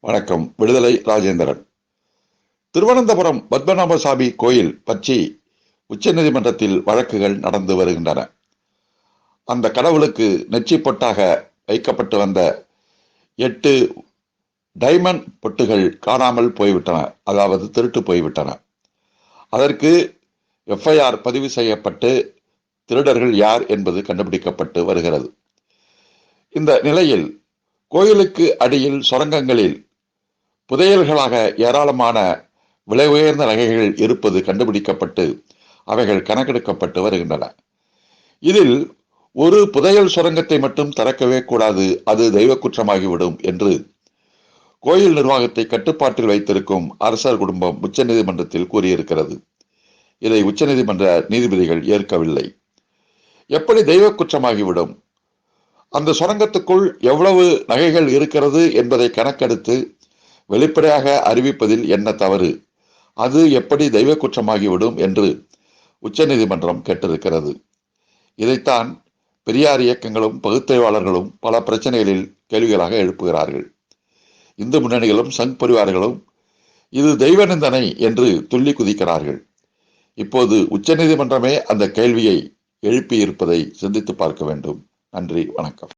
வணக்கம். விடுதலை ராஜேந்திரன். திருவனந்தபுரம் பத்மநாபசாமி கோயில் பற்றி உச்சநீதிமன்றத்தில் வழக்குகள் நடந்து வருகின்றன. அந்த கடவுளுக்கு நெச்சி பொட்டாக வைக்கப்பட்டு வந்த எட்டு டைமண்ட் பொட்டுகள் காணாமல் போய்விட்டன. அதாவது திருட்டு போய்விட்டன. அதற்கு எஃப்ஐஆர் பதிவு செய்யப்பட்டு திருடர்கள் யார் என்பது கண்டுபிடிக்கப்பட்டு வருகிறது. இந்த நிலையில் கோயிலுக்கு அடியில் சுரங்கங்களில் புதையல்களாக ஏராளமான விலை உயர்ந்த நகைகள் இருப்பது கண்டுபிடிக்கப்பட்டு அவைகள் கணக்கெடுக்கப்பட்டு வருகின்றன. இதில் ஒரு புதையல் சுரங்கத்தை மட்டும் திறக்கவே கூடாது அது தெய்வ குற்றமாகிவிடும் என்று கோயில் நிர்வாகத்தை கட்டுப்பாட்டில் வைத்திருக்கும் அரசர் குடும்பம் உச்சநீதிமன்றத்தில் கூறியிருக்கிறது. இதை உச்சநீதிமன்ற நீதிபதிகள் ஏற்கவில்லை. எப்படி தெய்வ குற்றமாகிவிடும்? அந்த சுரங்கத்துக்குள் எவ்வளவு நகைகள் இருக்கிறது என்பதை கணக்கெடுத்து வெளிப்படையாக அறிவிப்பதில் என்ன தவறு? அது எப்படி தெய்வ குற்றமாகிவிடும் என்று உச்சநீதிமன்றம் கேட்டிருக்கிறது. இதைத்தான் பெரியார் இயக்கங்களும் பகுத்தறிவாளர்களும் பல பிரச்சனைகளில் கேள்விகளாக எழுப்புகிறார்கள். இந்து முன்னணிகளும் சங் பரிவார்களும் இது தெய்வ நிந்தனை என்று துள்ளி குதிக்கிறார்கள். இப்போது உச்சநீதிமன்றமே அந்த கேள்வியை எழுப்பியிருப்பதை சிந்தித்து பார்க்க வேண்டும். நன்றி வணக்கம்.